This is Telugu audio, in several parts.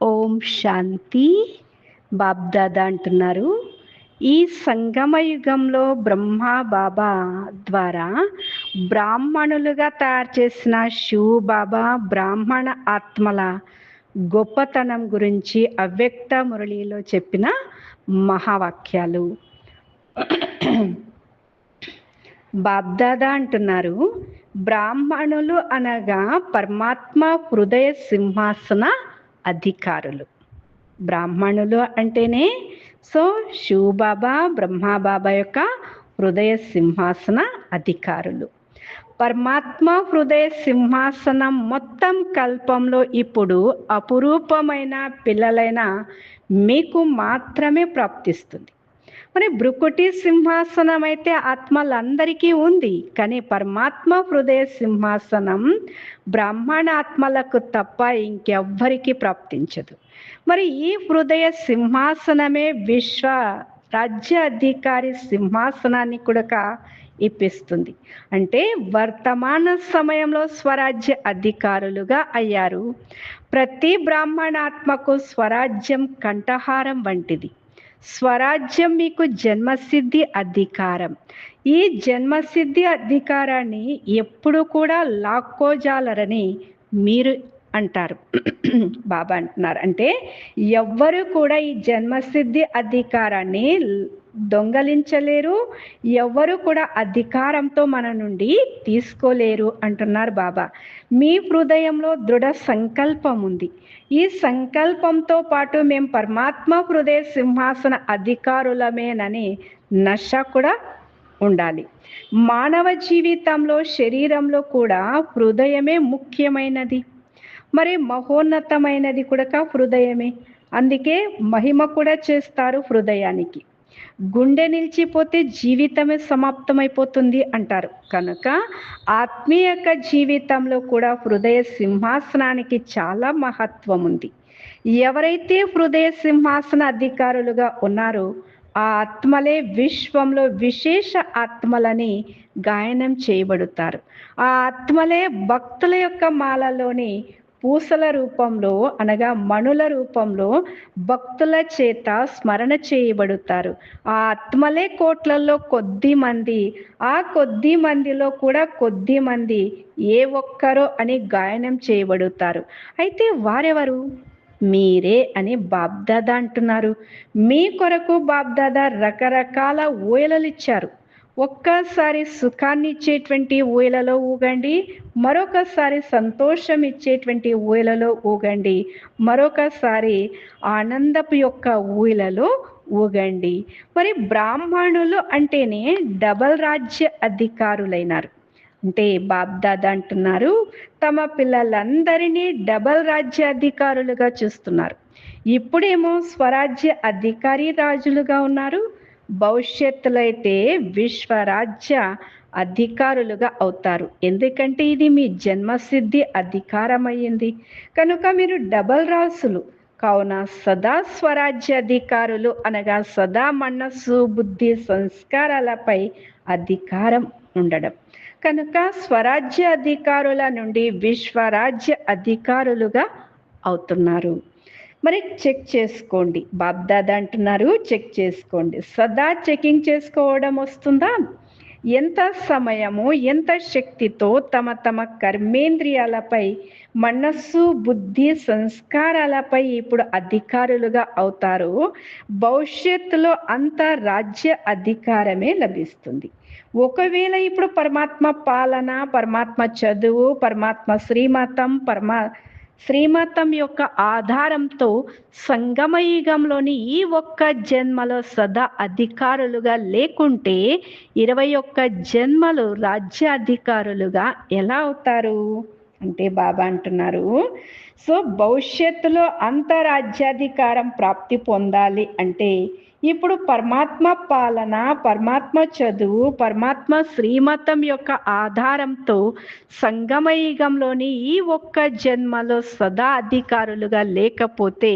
ఓం శాంతి. బాబ్దాదా అంటున్నారు. ఈ సంగమయుగంలో బ్రహ్మ బాబా ద్వారా బ్రాహ్మణులుగా తయారు చేసిన శివు బాబా బ్రాహ్మణ ఆత్మల గొప్పతనం గురించి అవ్యక్త మురళిలో చెప్పిన మహావాక్యాలు. బాబ్దాదా అంటున్నారు. బ్రాహ్మణులు అనగా పరమాత్మ హృదయ సింహాసన అధికారులు. బ్రాహ్మణులు అంటేనే సో శివబాబా బ్రహ్మబాబా యొక్క హృదయ సింహాసన అధికారులు. పరమాత్మ హృదయ సింహాసనం మొత్తం కల్పంలో ఇప్పుడు అపురూపమైన పిల్లలైన మీకు మాత్రమే ప్రాప్తిస్తుంది. మరి భృకుటి సింహాసనం అయితే ఆత్మలందరికీ ఉంది. కానీ పరమాత్మ హృదయ సింహాసనం బ్రాహ్మణాత్మలకు తప్ప ఇంకెవ్వరికి ప్రాప్తించదు. మరి ఈ హృదయ సింహాసనమే విశ్వ రాజ్య అధికారి సింహాసనాన్ని కూడా ఇప్పిస్తుంది. అంటే వర్తమాన సమయంలో స్వరాజ్య అధికారులుగా అయ్యారు. ప్రతి బ్రాహ్మణాత్మకు స్వరాజ్యం కంఠహారం వంటిది. స్వరాజ్యం మీకు జన్మసిద్ధి అధికారం. ఈ జన్మసిద్ధి అధికారాన్ని ఎప్పుడు కూడా లాక్కోజాలరని మీరు అంటారు. బాబా అంటున్నారు. అంటే ఎవ్వరు కూడా ఈ జన్మసిద్ధి అధికారాన్ని దొంగలించలేరు ఎవ్వరు కూడా అధికారంతో మన నుండి తీసుకోలేరు అంటున్నారు బాబా. మీ హృదయంలో దృఢ సంకల్పం ఉంది. ఈ సంకల్పంతో పాటు మేము పరమాత్మ హృదయ సింహాసన అధికారులమేనని నష కూడా ఉండాలి. మానవ జీవితంలో శరీరంలో కూడా హృదయమే ముఖ్యమైనది. మరి మహోన్నతమైనది కూడా హృదయమే. అందుకే మహిమ కూడా చేస్తారు హృదయానికి. గుండె నిలిచిపోతే జీవితమే సమాప్తమైపోతుంది అంటారు. కనుక ఆత్మీయక జీవితంలో కూడా హృదయ సింహాసనానికి చాలా మహత్వం ఉంది. ఎవరైతే హృదయ సింహాసన అధికారులుగా ఉన్నారో ఆ ఆత్మలే విశ్వంలో విశేష ఆత్మలని గాయనం చేయబడుతారు. ఆ ఆత్మలే భక్తుల యొక్క మాలలోని పూసల రూపంలో అనగా మణుల రూపంలో భక్తుల చేత స్మరణ చేయబడుతారు. ఆ ఆత్మలే కోట్లలో కొద్ది మంది ఆ కొద్ది మందిలో కూడా కొద్ది మంది ఏ ఒక్కరో అని గాయనం చేయబడుతారు. అయితే వారెవరు? మీరే అని బాబ్దాదా అంటున్నారు. మీ కొరకు బాబ్దాదా రకరకాల ఊయలలు ఇచ్చారు ఒక్కసారి సుఖాన్ని ఇచ్చేటువంటి ఊయలలో ఊగండి మరొకసారి సంతోషం ఇచ్చేటువంటి ఊయలలో ఊగండి మరొకసారి ఆనందపు యొక్క ఊయలలో ఊగండి. మరి బ్రాహ్మణులు అంటేనే డబల్ రాజ్య అధికారులైనారు. అంటే బాబ్దాదా అంటున్నారు తమ పిల్లలందరినీ డబల్ రాజ్య అధికారులుగా చూస్తున్నారు. ఇప్పుడేమో స్వరాజ్య అధికారి రాజులుగా ఉన్నారు భవిష్యత్తులో అయితే విశ్వరాజ్య అధికారులుగా అవుతారు. ఎందుకంటే ఇది మీ జన్మసిద్ధి అధికారమయ్యింది. కనుక మీరు డబల్ రాసులు. కావున సదా స్వరాజ్య అధికారులు అనగా సదా మనస్సు బుద్ధి సంస్కారాలపై అధికారం ఉండడం. కనుక స్వరాజ్య అధికారుల నుండి విశ్వరాజ్య అధికారులుగా అవుతున్నారు. మరి చెక్ చేసుకోండి. బాబ్దాదా అంటున్నారు చెక్ చేసుకోండి. సదా చెకింగ్ చేసుకోవడం వస్తుందా? ఎంత సమయము ఎంత శక్తితో తమ తమ కర్మేంద్రియాలపై మనస్సు బుద్ధి సంస్కారాలపై ఇప్పుడు అధికారులుగా అవుతారు భవిష్యత్తులో అంత రాజ్య అధికారమే లభిస్తుంది. ఒకవేళ ఇప్పుడు పరమాత్మ పాలన పరమాత్మ చదువు పరమాత్మ శ్రీమతం పరమా శ్రీమతం యొక్క ఆధారంతో సంగమయుగంలోని ఈ ఒక్క జన్మలో సదా అధికారులుగా లేకుంటే ఇరవై ఒక్క జన్మలు రాజ్య అధికారులుగా ఎలా అవుతారు? అంటే బాబా అంటున్నారు. సో భవిష్యత్తులో అంతరాజ్యాధికారం ప్రాప్తి పొందాలి అంటే ఇప్పుడు పరమాత్మ పాలన పరమాత్మ చదువు పరమాత్మ శ్రీమతం యొక్క ఆధారంతో సంగమయుగంలోని ఈ ఒక్క జన్మలో సదా అధికారులుగా లేకపోతే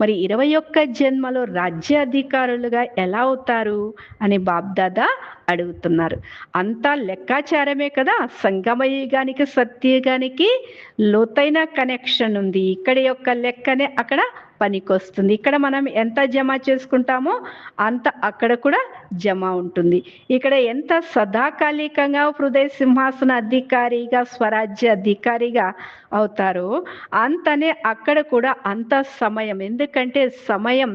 మరి ఇరవై ఒక్క జన్మలో రాజ్య అధికారులుగా ఎలా అవుతారు అని బాబ్దాదా అడుగుతున్నారు. అంతా లెక్కాచారమే కదా. సంగమయుగానికి సత్యయుగానికి లోతైన కనెక్షన్ ఉంది. ఇక్కడ యొక్క లెక్కనే అక్కడ పనికొస్తుంది. ఇక్కడ మనం ఎంత జమ చేసుకుంటామో అంత అక్కడ కూడా జమ ఉంటుంది. ఇక్కడ ఎంత సదాకాలికంగా హృదయ సింహాసన అధికారిగా స్వరాజ్య అధికారిగా అవుతారో అంతనే అక్కడ కూడా అంత సమయం. ఎందుకంటే సమయం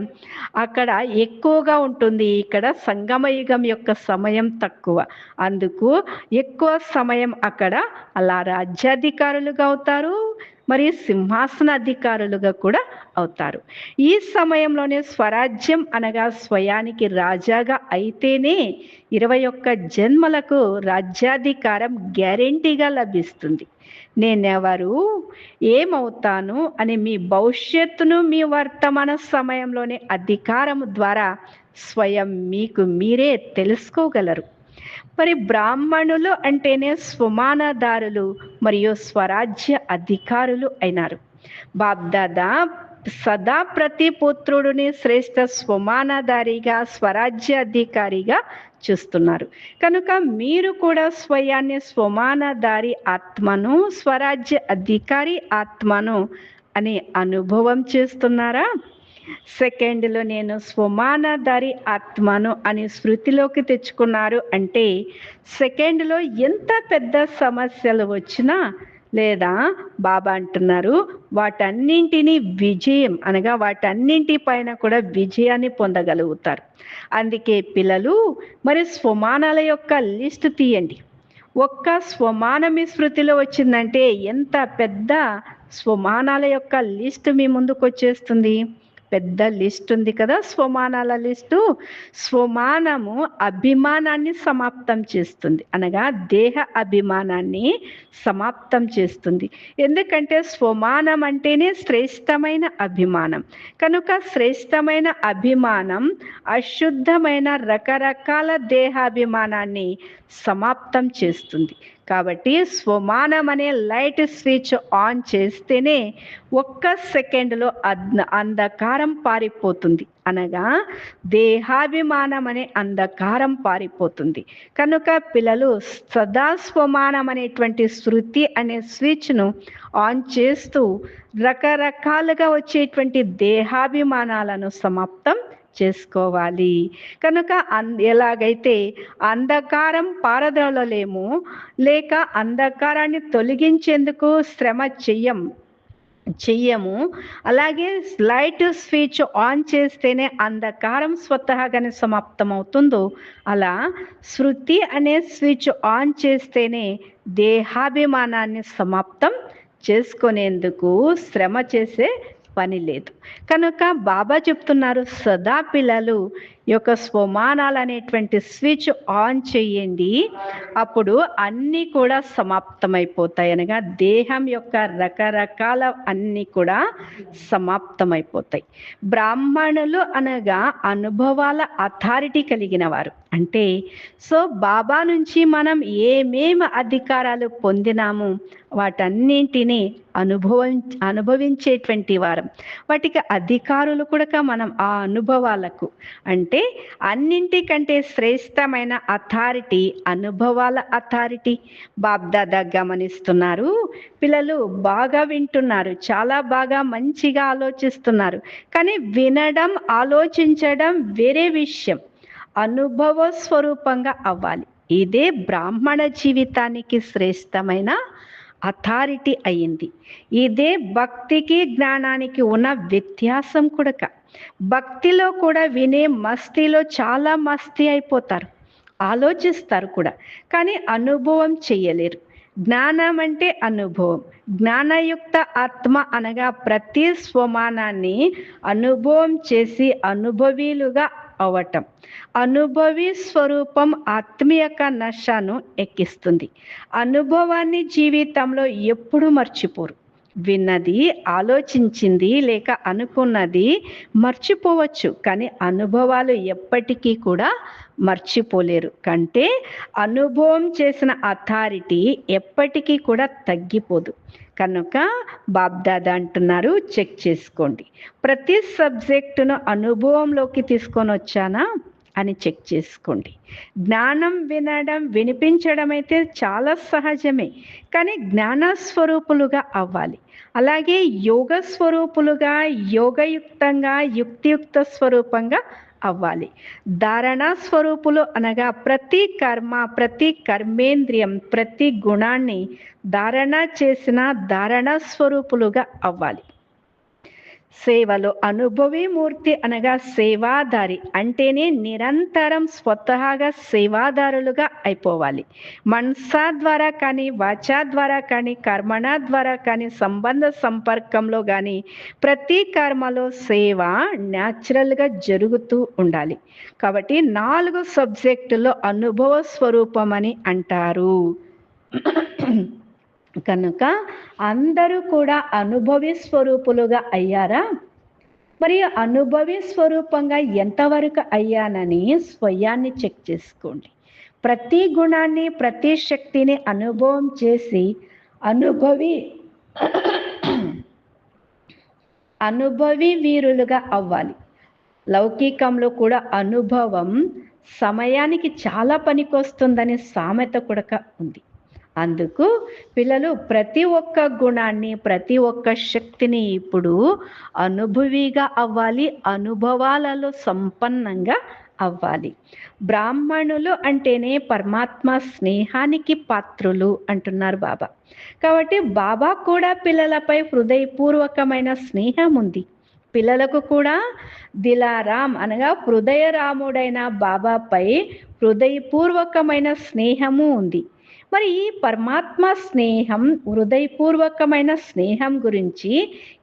అక్కడ ఎక్కువగా ఉంటుంది. ఇక్కడ సంగమయుగం యొక్క సమయం తక్కువ. అందుకు ఎక్కువ సమయం అక్కడ అలా రాజ్యాధికారులుగా అవుతారు మరియు సింహాసన అధికారులుగా కూడా అవుతారు. ఈ సమయంలోనే స్వరాజ్యం అనగా స్వయానికి రాజాగా అయితేనే ఇరవై ఒక్క జన్మలకు రాజ్యాధికారం గ్యారెంటీగా లభిస్తుంది. నేనెవరు? ఏమవుతాను? అని మీ భవిష్యత్తును మీ వర్తమాన సమయంలోనే అధికారం ద్వారా స్వయం మీకు మీరే తెలుసుకోగలరు. మరి బ్రాహ్మణులు అంటేనే స్వమానదారులు మరియు స్వరాజ్య అధికారులు అయినారు. బాబ్దాదా సదా ప్రతి పుత్రుడిని శ్రేష్ఠ స్వమానదారిగా స్వరాజ్య అధికారిగా చూస్తున్నారు. కనుక మీరు కూడా స్వయాన్ని స్వమానదారి ఆత్మను స్వరాజ్య అధికారి ఆత్మను అని అనుభవం చేస్తున్నారా? సెకండ్లో నేను స్వమానధారి ఆత్మను అని స్మృతిలోకి తెచ్చుకున్నారు. అంటే సెకండ్లో ఎంత పెద్ద సమస్యలు వచ్చినా లేదా బాబా అంటున్నారు వాటన్నింటినీ విజయం అనగా వాటన్నింటి పైన కూడా విజయాన్ని పొందగలుగుతారు. అందుకే పిల్లలు మరి స్వమానాల యొక్క లిస్ట్ తీయండి. ఒక్క స్వమానమి స్మృతిలో వచ్చిందంటే ఎంత పెద్ద స్వమానాల యొక్క లిస్ట్ మీ ముందుకు వచ్చేస్తుంది పెద్ద లిస్ట్ ఉంది కదా స్వమానాల లిస్టు. స్వమానము అభిమానాన్ని సమాప్తం చేస్తుంది. అనగా దేహ అభిమానాన్ని సమాప్తం చేస్తుంది. ఎందుకంటే స్వమానం అంటేనే శ్రేష్టమైన అభిమానం. కనుక శ్రేష్టమైన అభిమానం అశుద్ధమైన రకరకాల దేహాభిమానాన్ని సమాప్తం చేస్తుంది. కాబట్టి స్వమానం అనే లైట్ స్విచ్ ఆన్ చేస్తేనే ఒక్క సెకండ్లో అద్ అంధకారం పారిపోతుంది. అనగా దేహాభిమానం అనే అంధకారం పారిపోతుంది. కనుక పిల్లలు సదా స్వమానం అనేటువంటి శృతి అనే స్విచ్ను ఆన్ చేస్తూ రకరకాలుగా వచ్చేటువంటి దేహాభిమానాలను సమాప్తం చేసుకోవాలి. కనుక అన్ ఎలాగైతే అంధకారం పారదోలలేము లేక అంధకారాన్ని తొలగించేందుకు శ్రమ చెయ్యం చెయ్యము అలాగే లైట్ స్విచ్ ఆన్ చేస్తేనే అంధకారం స్వతహాగానే సమాప్తం అవుతుందో అలా శృతి అనే స్విచ్ ఆన్ చేస్తేనే దేహాభిమానాన్ని సమాప్తం చేసుకునేందుకు శ్రమ చేసే పని లేదు. కనుక బాబా చెప్తున్నారు సదా పిల్లలు యొక్క స్వమానాలు అనేటువంటి స్విచ్ ఆన్ చేయండి. అప్పుడు అన్నీ కూడా సమాప్తమైపోతాయి అనగా దేహం యొక్క రకరకాల అన్నీ కూడా సమాప్తమైపోతాయి. బ్రాహ్మణులు అనగా అనుభవాల అథారిటీ కలిగిన వారు. అంటే సో బాబా నుంచి మనం ఏమేమి అధికారాలు పొందినాము? వాటన్నింటినీ అనుభవం అనుభవించేటువంటి వారం. వాటికి అధికారులు కూడా మనం ఆ అనుభవాలకు అంటే అంటే అన్నింటికంటే శ్రేష్టమైన అథారిటీ అనుభవాల అథారిటీ బాబ్దాదా గమనిస్తున్నారు. పిల్లలు బాగా వింటున్నారు చాలా బాగా మంచిగా ఆలోచిస్తున్నారు. కానీ వినడం ఆలోచించడం వేరే విషయం. అనుభవ స్వరూపంగా అవ్వాలి. ఇదే బ్రాహ్మణ జీవితానికి శ్రేష్టమైన అథారిటీ అయింది ఇదే భక్తికి జ్ఞానానికి ఉన్న వ్యత్యాసం కూడా భక్తిలో కూడా వినే మస్తీలో చాలా మస్తీ అయిపోతారు. ఆలోచిస్తారు కూడా. కానీ అనుభవం చెయ్యలేరు. జ్ఞానం అంటే అనుభవం. జ్ఞానయుక్త ఆత్మ అనగా ప్రతి స్వమానాన్ని అనుభవం చేసి అనుభవీలుగా అవటం. అనుభవి స్వరూపం ఆత్మీయక నషను ఎక్కిస్తుంది. అనుభవాన్ని జీవితంలో ఎప్పుడు మర్చిపోరు. విన్నది ఆలోచించింది లేక అనుకున్నది మర్చిపోవచ్చు. కానీ అనుభవాలు ఎప్పటికీ కూడా మర్చిపోలేరు. కంటే అనుభవం చేసిన అథారిటీ ఎప్పటికీ కూడా తగ్గిపోదు. కనుక బాబ్దాదా అంటున్నారు చెక్ చేసుకోండి. ప్రతి సబ్జెక్టును అనుభవంలోకి తీసుకొని వచ్చానా? అని చెక్ చేసుకోండి. జ్ఞానం వినడం వినిపించడం అయితే చాలా సహజమే. కానీ జ్ఞాన స్వరూపులుగా అవ్వాలి. అలాగే యోగ స్వరూపులుగా యోగయుక్తంగా యుక్తియుక్త స్వరూపంగా అవ్వాలి. ధారణ స్వరూపులు అనగా ప్రతి కర్మ ప్రతి కర్మేంద్రియం ప్రతి గుణాన్ని ధారణ చేసిన ధారణ స్వరూపులుగా అవ్వాలి. సేవలో అనుభవి మూర్తి అనగా సేవాదారి. అంటేనే నిరంతరం స్వతహాగా సేవాదారులుగా అయిపోవాలి. మనసా ద్వారా కానీ వాచా ద్వారా కానీ కర్మణ ద్వారా కానీ సంబంధ సంపర్కంలో కానీ ప్రతి కర్మలో సేవ న్యాచురల్గా జరుగుతూ ఉండాలి. కాబట్టి నాలుగు సబ్జెక్టులో అనుభవ స్వరూపం అని అంటారు. కనుక అందరూ కూడా అనుభవి స్వరూపులుగా అయ్యారా? మరి అనుభవి స్వరూపంగా ఎంతవరకు అయ్యానని స్వయాన్ని చెక్ చేసుకోండి. ప్రతి గుణాన్ని ప్రతి శక్తిని అనుభవం చేసి అనుభవి అనుభవి వీరులుగా అవ్వాలి. లౌకికంలో కూడా అనుభవం సమయానికి చాలా పనికొస్తుందనే సామెత కూడా ఉంది. అందుకు పిల్లలు ప్రతి ఒక్క గుణాన్ని ప్రతి ఒక్క శక్తిని ఇప్పుడు అనుభవిగా అవ్వాలి అనుభవాలలో సంపన్నంగా అవ్వాలి. బ్రాహ్మణులు అంటేనే పరమాత్మ స్నేహానికి పాత్రులు అంటున్నారు బాబా. కాబట్టి బాబా కూడా పిల్లలపై హృదయపూర్వకమైన స్నేహం ఉంది. పిల్లలకు కూడా దిలారాం అనగా హృదయరాముడైన బాబాపై హృదయపూర్వకమైన స్నేహము ఉంది. మరి ఈ పరమాత్మ స్నేహం హృదయపూర్వకమైన స్నేహం గురించి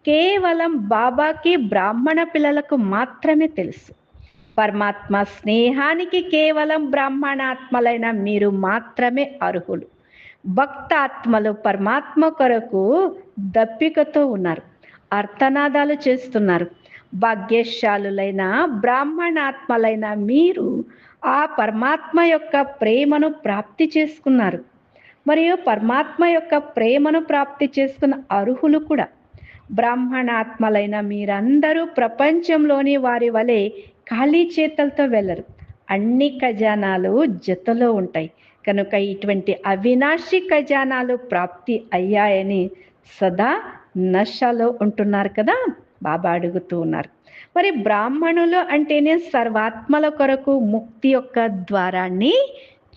కేవలం బాబాకి బ్రాహ్మణ పిల్లలకు మాత్రమే తెలుసు. పరమాత్మ స్నేహానికి కేవలం బ్రాహ్మణాత్మలైన మీరు మాత్రమే అర్హులు. భక్తాత్మలు పరమాత్మ కొరకు దప్పికతో ఉన్నారు అర్థనాదాలు చేస్తున్నారు. భాగ్యశాలులైన బ్రాహ్మణాత్మలైన మీరు ఆ పరమాత్మ యొక్క ప్రేమను ప్రాప్తి చేసుకున్నారు. మరియు పరమాత్మ యొక్క ప్రేమను ప్రాప్తి చేసుకున్న అర్హులు కూడా. బ్రాహ్మణాత్మలైన మీరందరూ ప్రపంచంలోని వారి వలె ఖాళీ చేతలతో వెళ్ళరు. అన్ని ఖజానాలు జతలో ఉంటాయి. కనుక ఇటువంటి అవినాశి ఖజానాలు ప్రాప్తి అయ్యాయని సదా నశలో ఉంటున్నారు కదా? బాబా అడుగుతూ ఉన్నారు. మరి బ్రాహ్మణులు అంటేనే సర్వాత్మల కొరకు ముక్తి యొక్క ద్వారాన్ని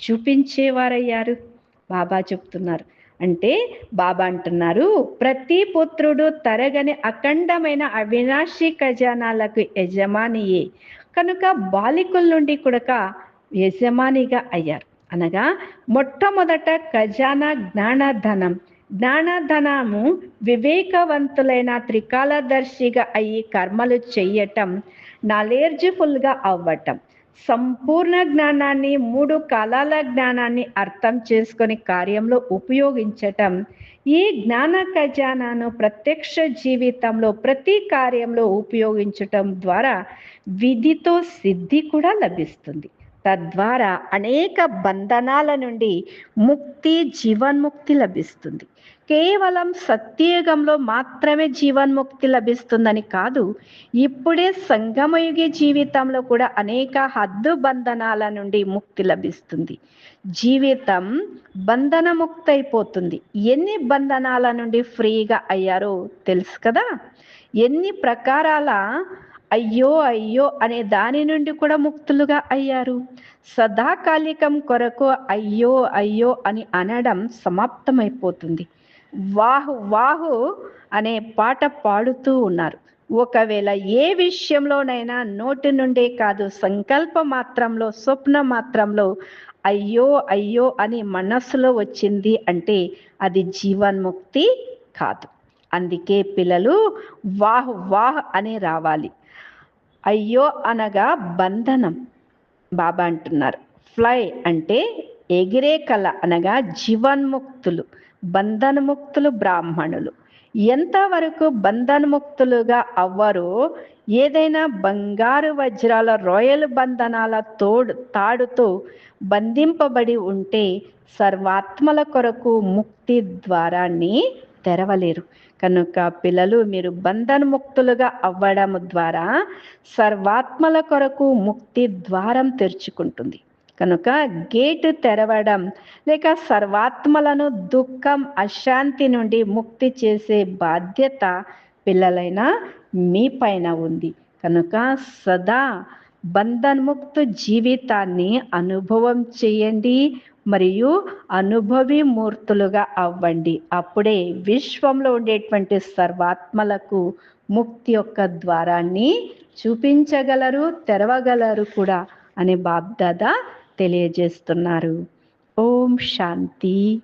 చూపించేవారయ్యారు. బాబా చెప్తున్నారు. అంటే బాబా అంటున్నారు ప్రతి పుత్రుడు తరగని అఖండమైన అవినాశి ఖజానాలకు యజమానియే. కనుక బాలికల నుండి కూడా యజమానిగా అయ్యారు. అనగా మొట్టమొదట ఖజానా జ్ఞానధనం జ్ఞానధనము వివేకవంతులైన త్రికాలదర్శిగా అయ్యి కర్మలు చెయ్యటం నాలెడ్జ్ఫుల్గా అవ్వటం. సంపూర్ణ జ్ఞానాన్ని మూడు కాలాల జ్ఞానాన్ని అర్థం చేసుకొని కార్యంలో ఉపయోగించటం ఈ జ్ఞాన ఖజానాను ప్రత్యక్ష జీవితంలో ప్రతి కార్యంలో ఉపయోగించటం ద్వారా విధితో సిద్ధి కూడా లభిస్తుంది. తద్వారా అనేక బంధనాల నుండి ముక్తి జీవన్ముక్తి లభిస్తుంది. కేవలం సత్యయుగంలో మాత్రమే జీవన్ముక్తి లభిస్తుందని కాదు ఇప్పుడే సంగమయుగి జీవితంలో కూడా అనేక హద్దు బంధనాల నుండి ముక్తి లభిస్తుంది. జీవితం బంధనముక్త అయిపోతుంది ఎన్ని బంధనాల నుండి ఫ్రీగా అయ్యారో తెలుసు కదా? ఎన్ని ప్రకారాల అయ్యో అయ్యో అనే దాని నుండి కూడా ముక్తులుగా అయ్యారు? సదాకాలికం కొరకు అయ్యో అయ్యో అని అనడం సమాప్తమైపోతుంది. వాహు వాహు అనే పాట పాడుతూ ఉన్నారు. ఒకవేళ ఏ విషయంలోనైనా నోటి నుండే కాదు సంకల్ప మాత్రంలో స్వప్న మాత్రంలో అయ్యో అయ్యో అని మనస్సులో వచ్చింది అంటే అది జీవన్ముక్తి కాదు. అందుకే పిల్లలు వాహ్ వాహ్ అని రావాలి. అయ్యో అనగా బంధనం. బాబా అంటున్నారు. ఫ్లై అంటే ఎగిరే కళ అనగా జీవన్ముక్తులు. బంధనముక్తులు బ్రాహ్మణులు. ఎంతవరకు బంధనముక్తులుగా అవ్వరో ఏదైనా బంగారు వజ్రాల రాయల్ బంధనాల తోడు తాడుతో బంధింపబడి ఉంటే సర్వాత్మల కొరకు ముక్తి ద్వారాన్ని తెరవలేరు. కనుక పిల్లలు మీరు బంధనముక్తులుగా అవ్వడం ద్వారా సర్వాత్మల కొరకు ముక్తి ద్వారం తెరుచుకుంటుంది. కనుక గేటు తెరవడం లేక సర్వాత్మలను దుఃఖం అశాంతి నుండి ముక్తి చేసే బాధ్యత పిల్లలైన మీ పైన ఉంది. కనుక సదా బంధన్ముక్త జీవితాన్ని అనుభవం చేయండి మరియు అనుభవి మూర్తులుగా అవ్వండి. అప్పుడే విశ్వంలో ఉండేటువంటి సర్వాత్మలకు ముక్తి యొక్క ద్వారాన్ని చూపించగలరు తెరవగలరు కూడా అనే బాధ్యత తెలియజేస్తున్నారు. ఓం శాంతి.